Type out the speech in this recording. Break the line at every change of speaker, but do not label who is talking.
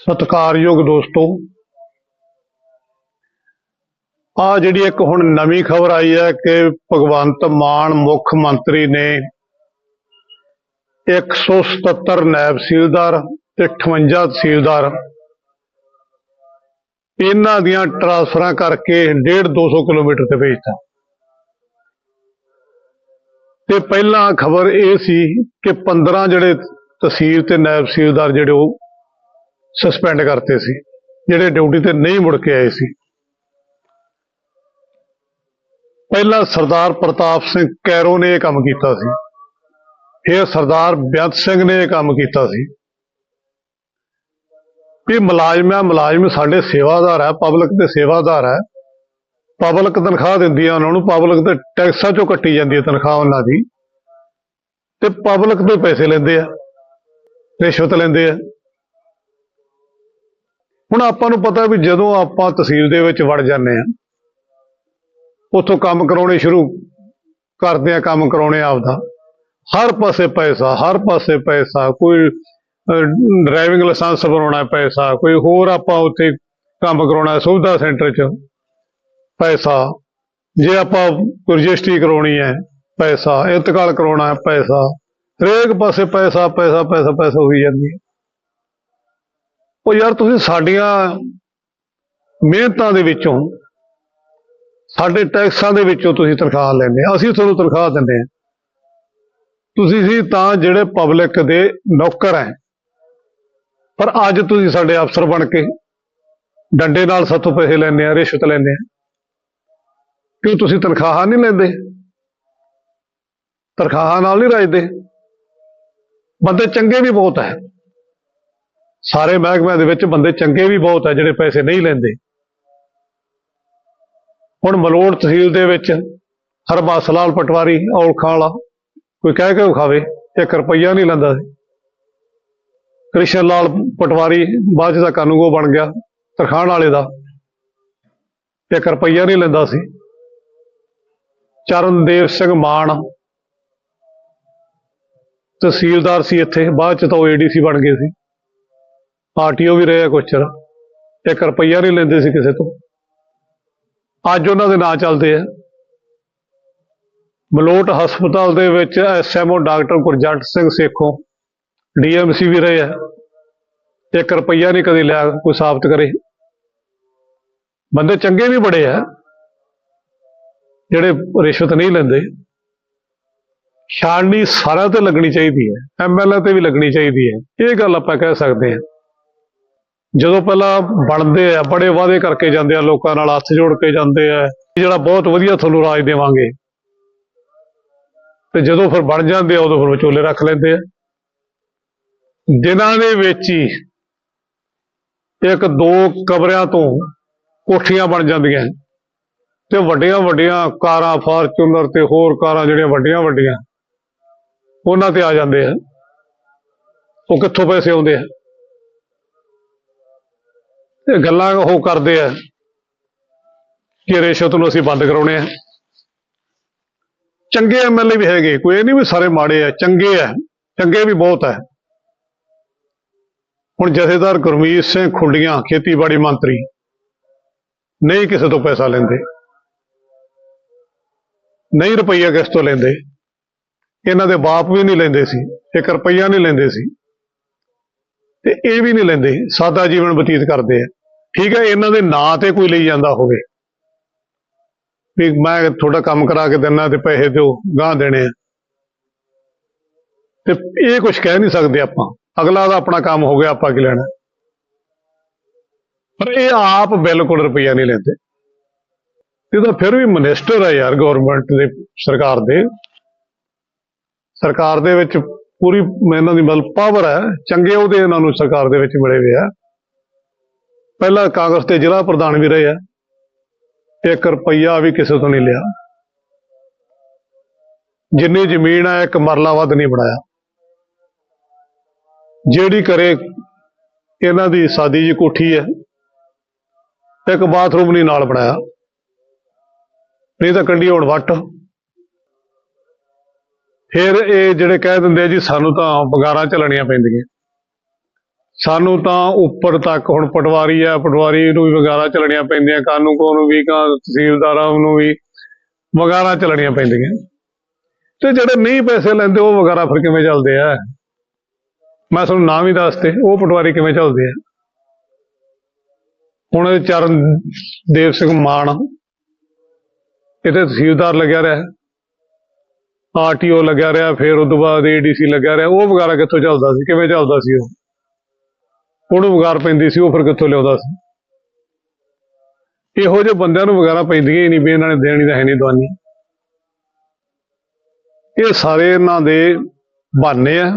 ਸਤਿਕਾਰਯੋਗ ਦੋਸਤੋ ਆ ਜਿਹੜੀ ਇੱਕ ਹੁਣ ਨਵੀਂ ਖਬਰ ਆਈ ਹੈ ਕਿ ਭਗਵੰਤ ਮਾਨ ਮੁੱਖ ਮੰਤਰੀ ਨੇ 177 ਨਾਇਬ ਤਹਿਸੀਲਦਾਰ ਤੇ 58 ਤਹਿਸੀਲਦਾਰ ਇਹਨਾਂ ਦੀਆਂ ਟ੍ਰਾਂਸਫਰਾਂ ਕਰਕੇ 1.5 200 ਕਿਲੋਮੀਟਰ ਤੇ ਭੇਜਤਾ। ਤੇ ਪਹਿਲਾਂ ਖਬਰ ਇਹ ਸੀ ਕਿ 15 ਜਿਹੜੇ ਤਹਿਸੀਲ ਤੇ ਨਾਇਬ ਤਹਿਸੀਲਦਾਰ ਜਿਹੜੇ ਉਹ ਸਸਪੈਂਡ ਕਰਤੇ ਸੀ, ਜਿਹੜੇ ਡਿਊਟੀ ਤੇ ਨਹੀਂ ਮੁੜ ਕੇ ਆਏ ਸੀ। ਪਹਿਲਾਂ ਸਰਦਾਰ ਪ੍ਰਤਾਪ ਸਿੰਘ ਕੈਰੋ ਨੇ ਇਹ ਕੰਮ ਕੀਤਾ ਸੀ। ਫਿਰ ਸਰਦਾਰ ਬੇਅੰਤ ਸਿੰਘ ਨੇ ਇਹ ਕੰਮ ਕੀਤਾ ਸੀ। ਵੀ ਮੁਲਾਜ਼ਮ ਆ, ਮੁਲਾਜ਼ਮ ਸਾਡੇ ਸੇਵਾਦਾਰ ਹੈ ਪਬਲਿਕ ਦੇ ਸੇਵਾਦਾਰ ਹੈ ਪਬਲਿਕ ਤਨਖਾਹ ਦਿੰਦੀ ਆ ਉਹਨਾਂ ਨੂੰ ਪਬਲਿਕ ਦੇ ਟੈਕਸਾਂ ਚੋਂ ਕੱਟੀ ਜਾਂਦੀ ਹੈ ਤਨਖਾਹ ਉਹਨਾਂ ਦੀ। ਤੇ ਪਬਲਿਕ ਤੋਂ ਪੈਸੇ ਲੈਂਦੇ ਆ, ਰਿਸ਼ਵਤ ਲੈਂਦੇ ਆ। ਹੁਣ ਆਪਾਂ ਨੂੰ ਪਤਾ ਵੀ ਜਦੋਂ ਆਪਾਂ ਤਹਿਸੀਲ ਦੇ ਵਿੱਚ ਵੜ ਜਾਂਦੇ ਆ ਉੱਥੋਂ ਕੰਮ ਕਰਾਉਣੇ ਸ਼ੁਰੂ ਕਰਦੇ ਆ ਕੰਮ ਕਰਾਉਣੇ ਆਪਦਾ। ਹਰ ਪਾਸੇ ਪੈਸਾ, ਹਰ ਪਾਸੇ ਪੈਸਾ, ਕੋਈ ਡਰਾਈਵਿੰਗ ਲਾਇਸੈਂਸ ਬਣਾਉਣਾ ਪੈਸਾ, ਕੋਈ ਹੋਰ ਆਪਾਂ ਉੱਥੇ ਕੰਮ ਕਰਾਉਣਾ, ਸੁਵਿਧਾ ਸੈਂਟਰ 'ਚ ਪੈਸਾ। ਜੇ ਆਪਾਂ ਰਜਿਸਟਰੀ ਕਰਾਉਣੀ ਹੈ, ਪੈਸਾ, ਇੰਤਕਾਲ ਕਰਾਉਣਾ ਹੈ, ਪੈਸਾ। ਹਰੇਕ ਪਾਸੇ ਪੈਸਾ ਪੈਸਾ ਪੈਸਾ ਪੈਸਾ ਹੋਈ ਜਾਂਦੀ ਹੈ। ਉਹ ਯਾਰ ਤੁਸੀਂ ਸਾਡੀਆਂ ਮਿਹਨਤਾਂ ਦੇ ਵਿੱਚੋਂ, ਸਾਡੇ ਟੈਕਸਾਂ ਦੇ ਵਿੱਚੋਂ ਤੁਸੀਂ ਤਨਖਾਹ ਲੈਂਦੇ ਆ ਅਸੀਂ ਤੁਹਾਨੂੰ ਤਨਖਾਹ ਦਿੰਦੇ ਆ ਤੁਸੀਂ ਸੀ ਤਾਂ ਜਿਹੜੇ ਪਬਲਿਕ ਦੇ ਨੌਕਰ ਹੈ, ਪਰ ਅੱਜ ਤੁਸੀਂ ਸਾਡੇ ਅਫਸਰ ਬਣ ਕੇ ਡੰਡੇ ਨਾਲ ਸਾਥੋਂ ਪੈਸੇ ਲੈਂਦੇ ਆ ਰਿਸ਼ਵਤ ਲੈਂਦੇ ਆ ਕਿਉਂ ਤੁਸੀਂ ਤਨਖਾਹਾਂ ਨਹੀਂ ਲੈਂਦੇ? ਤਨਖਾਹਾਂ ਨਾਲ ਨਹੀਂ ਰਾਜਦੇ। ਬੰਦੇ ਚੰਗੇ ਵੀ ਬਹੁਤ ਹੈ। ਸਾਰੇ ਮਹਿਕਮਿਆਂ ਦੇ ਵਿੱਚ ਬੰਦੇ ਚੰਗੇ ਵੀ ਬਹੁਤ ਹੈ ਜਿਹੜੇ ਪੈਸੇ ਨਹੀਂ ਲੈਂਦੇ। ਹੁਣ ਮਲੋੜ ਤਹਿਸੀਲ ਦੇ ਵਿੱਚ ਹਰਬਾਸ ਲਾਲ ਪਟਵਾਰੀ ਔਲਖਾ ਵਾਲਾ ਕੋਈ ਕਹਿ ਕੇ ਵਿਖਾਵੇ 1 ਰੁਪਈਆ ਨਹੀਂ ਲੈਂਦਾ ਸੀ। ਕ੍ਰਿਸ਼ਨ ਲਾਲ ਪਟਵਾਰੀ, ਬਾਅਦ 'ਚ ਦਾ ਕਾਨੂੰਗੋ ਬਣ ਗਿਆ, ਤਰਖਾਣ ਵਾਲੇ ਦਾ। 1 ਰੁਪਈਆ ਨਹੀਂ ਲੈਂਦਾ ਸੀ। ਚਰਨਦੇਵ ਸਿੰਘ ਮਾਨ ਤਹਿਸੀਲਦਾਰ ਸੀ ਇੱਥੇ, ਬਾਅਦ 'ਚ ਤਾਂ ਉਹ ਏਡੀਸੀ ਬਣ ਗਏ ਸੀ। ਆਰਟੀਓ ਵੀ ਰਹੇ ਆ ਕੁਛ ਚਿਰ 1 ਰੁਪਈਆ ਨਹੀਂ ਲੈਂਦੇ ਸੀ ਕਿਸੇ ਤੋਂ। ਅੱਜ ਉਹਨਾਂ ਦੇ ਨਾਂ ਚੱਲਦੇ ਆ। ਮਲੋਟ ਹਸਪਤਾਲ ਦੇ ਵਿੱਚ SMO doctor Gurjant Singh Sekhon DMC ਵੀ ਰਹੇ ਆ। 1 ਰੁਪਈਆ ਨਹੀਂ ਕਦੇ ਲਿਆ ਕੋਈ ਸਾਬਤ ਕਰੇ। ਬੰਦੇ ਚੰਗੇ ਵੀ ਬੜੇ ਆ, ਜਿਹੜੇ ਰਿਸ਼ਵਤ ਨਹੀਂ ਲੈਂਦੇ। ਛਾਣਨੀ ਸਾਰਿਆਂ ਤੇ ਲੱਗਣੀ ਚਾਹੀਦੀ ਹੈ ਐਮਐਲਏ ਤੇ ਵੀ ਲੱਗਣੀ ਚਾਹੀਦੀ ਹੈ। ਇਹ ਗੱਲ ਆਪਾਂ ਕਹਿ ਸਕਦੇ ਹਾਂ। ਜਦੋਂ ਪਹਿਲਾਂ ਬਣਦੇ ਆ, ਬੜੇ ਵਾਅਦੇ ਕਰਕੇ ਜਾਂਦੇ ਆ, ਲੋਕਾਂ ਨਾਲ ਹੱਥ ਜੋੜ ਕੇ ਜਾਂਦੇ ਆ। ਜਿਹੜਾ ਬਹੁਤ ਵਧੀਆ ਤੁਹਾਨੂੰ ਰਾਜ ਦੇਵਾਂਗੇ। ਤੇ ਜਦੋਂ ਫਿਰ ਬਣ ਜਾਂਦੇ ਆ, ਉਦੋਂ ਫਿਰ ਵਿਚੋਲੇ ਰੱਖ ਲੈਂਦੇ ਆ। ਦਿਨਾਂ ਦੇ ਵਿੱਚ ਹੀ ਇੱਕ ਦੋ ਕਬਰਿਆਂ ਤੋਂ ਕੋਠੀਆਂ ਬਣ ਜਾਂਦੀਆਂ ਤੇ ਵੱਡੀਆਂ ਵੱਡੀਆਂ ਕਾਰਾਂ, ਫਾਰਚੂਨਰ ਤੇ ਹੋਰ ਕਾਰਾਂ ਜਿਹੜੀਆਂ ਵੱਡੀਆਂ ਵੱਡੀਆਂ, ਉਹਨਾਂ ਤੇ ਆ ਜਾਂਦੇ ਆ। ਉਹ ਕਿੱਥੋਂ ਪੈਸੇ ਆਉਂਦੇ ਆ? ਇਹ ਗੱਲਾਂ ਉਹ ਕਰਦੇ ਆ ਕਿ ਰਿਸ਼ਵਤ ਨੂੰ ਅਸੀਂ ਬੰਦ ਕਰਾਉਣੇ ਆ। ਚੰਗੇ ਐਮਐਲਏ ਵੀ ਹੈਗੇ, ਕੋਈ ਇਹ ਨਹੀਂ ਵੀ ਸਾਰੇ ਮਾੜੇ ਆ, ਚੰਗੇ ਆ, ਚੰਗੇ ਵੀ ਬਹੁਤ ਆ। ਹੁਣ ਜਥੇਦਾਰ ਗੁਰਮੀਤ ਸਿੰਘ ਖੁੰਡੀਆਂ, ਖੇਤੀਬਾੜੀ ਮੰਤਰੀ, ਨਹੀਂ ਕਿਸੇ ਤੋਂ ਪੈਸਾ ਲੈਂਦੇ, ਨਹੀਂ ਰੁਪਈਆ ਕਿਸ ਤੋਂ ਲੈਂਦੇ, ਇਹਨਾਂ ਦੇ ਬਾਪ ਵੀ ਨਹੀਂ ਲੈਂਦੇ ਸੀ, ਇੱਕ ਰੁਪਈਆ ਨਹੀਂ ਲੈਂਦੇ ਸੀ, ਤੇ ਇਹ ਵੀ ਨਹੀਂ ਲੈਂਦੇ, ਸਾਦਾ ਜੀਵਨ ਬਤੀਤ ਕਰਦੇ ਆ। ਠੀਕ ਹੈ, ਇਹਨਾਂ ਦੇ ਨਾਂ ਤੇ ਕੋਈ ਲਈ ਜਾਂਦਾ ਹੋਵੇ। ਵੀ ਮੈਂ ਤੁਹਾਡਾ ਕੰਮ ਕਰਾ ਕੇ ਦਿੰਨਾ ਤੇ ਪੈਸੇ ਦਿਓ ਗਾਂ ਦੇਣੇ ਆ। ਤੇ ਇਹ ਕੁਝ ਕਹਿ ਨਹੀਂ ਸਕਦੇ ਆਪਾਂ। ਅਗਲਾ ਦਾ ਆਪਣਾ ਕੰਮ ਹੋ ਗਿਆ, ਆਪਾਂ ਕੀ ਲੈਣਾ। ਪਰ ਇਹ ਆਪ ਬਿਲਕੁਲ ਰੁਪਈਆ ਨਹੀਂ ਲੈਂਦੇ। ਇਹ ਤਾਂ ਫਿਰ ਵੀ ਮਿਨਿਸਟਰ ਹੈ ਯਾਰ ਗਵਰਨਮੈਂਟ ਦੇ, ਸਰਕਾਰ ਦੇ। ਸਰਕਾਰ ਦੇ ਵਿੱਚ ਪੂਰੀ ਇਹਨਾਂ ਦੀ ਮਤਲਬ ਪਾਵਰ ਹੈ ਚੰਗੇ ਉਹਦੇ ਇਹਨਾਂ ਨੂੰ ਸਰਕਾਰ ਦੇ ਵਿੱਚ ਮਿਲੇ ਹੋਏ ਆ। ਪਹਿਲਾਂ ਕਾਂਗਰਸ ਦੇ ਜ਼ਿਲ੍ਹਾ ਪ੍ਰਧਾਨ ਵੀ ਰਹੇ ਆ 1 ਰੁਪਈਆ ਵੀ ਕਿਸੇ ਤੋਂ ਨਹੀਂ ਲਿਆ। ਜਿੰਨੀ ਜ਼ਮੀਨ ਹੈ ਇੱਕ ਮਰਲਾ ਵੱਧ ਨਹੀਂ ਬਣਾਇਆ। ਜਿਹੜੀ ਕਰੇ, ਇਹਨਾਂ ਦੀ ਸਾਦੀ ਜੀ ਕੋਠੀ ਹੈ ਇੱਕ ਬਾਥਰੂਮ ਨਹੀਂ ਨਾਲ ਬਣਾਇਆ। ਨਹੀਂ ਤਾਂ ਕੰਡੀ ਹੋਣ ਵੱਟ। ਫਿਰ ਇਹ ਜਿਹੜੇ ਕਹਿ ਦਿੰਦੇ ਆ ਜੀ, ਸਾਨੂੰ ਤਾਂ ਬਗਾਰਾਂ ਚੱਲਣੀਆਂ ਪੈਂਦੀਆਂ। ਸਾਨੂੰ ਤਾਂ ਉੱਪਰ ਤੱਕ ਹੁਣ ਪਟਵਾਰੀ ਆ, ਪਟਵਾਰੀ ਨੂੰ ਵੀ ਵਗਾਰਾ ਚੱਲਣੀਆਂ ਪੈਂਦੀਆਂ ਕਾਨੂੰਗੋ ਨੂੰ ਵੀ, ਕਾਂ ਤਹਿਸੀਲਦਾਰਾਂ ਨੂੰ ਵੀ ਵਗਾਰਾ ਚੱਲਣੀਆਂ ਪੈਂਦੀਆਂ। ਤੇ ਜਿਹੜੇ ਨਹੀਂ ਪੈਸੇ ਲੈਂਦੇ, ਉਹ ਵਗਾਰਾ ਫਿਰ ਕਿਵੇਂ ਚੱਲਦੇ ਆ? ਮੈਂ ਤੁਹਾਨੂੰ ਨਾਮ ਹੀ ਦੱਸਤੇ ਉਹ ਪਟਵਾਰੀ ਕਿਵੇਂ ਚੱਲਦੇ ਆ? ਹੁਣ ਚਰਨ ਦੇਵ ਸਿੰਘ ਮਾਨ ਇਹਦੇ ਤਹਿਸੀਲਦਾਰ ਲੱਗਿਆ ਰਿਹਾ, ਆਰਟੀਓ ਲੱਗਿਆ ਰਿਹਾ, ਫਿਰ ਉਸ ਤੋਂ ਬਾਅਦ ਏਡੀਸੀ ਲੱਗਿਆ ਰਿਹਾ, ਉਹ ਵਗਾਰਾ ਕਿੱਥੋਂ ਚੱਲਦਾ ਸੀ, ਕਿਵੇਂ ਚੱਲਦਾ ਸੀ ਉਹ? ਉਹਨੂੰ ਵਗਾਰ ਪੈਂਦੀ ਸੀ, ਉਹ ਫਿਰ ਕਿੱਥੋਂ ਲਿਆਉਂਦਾ ਸੀ? ਇਹੋ ਜਿਹੇ ਬੰਦਿਆਂ ਨੂੰ ਵਗਾਰਾ ਪੈਂਦੀਆਂ ਹੀ ਨਹੀਂ, ਵੀ ਇਹਨਾਂ ਨੇ ਦੇਣੀ ਤਾਂ ਹੈ ਨਹੀਂ ਦਵਾਨੀ। ਇਹ ਸਾਰੇ ਇਹਨਾਂ ਦੇ ਬਹਾਨੇ ਆ।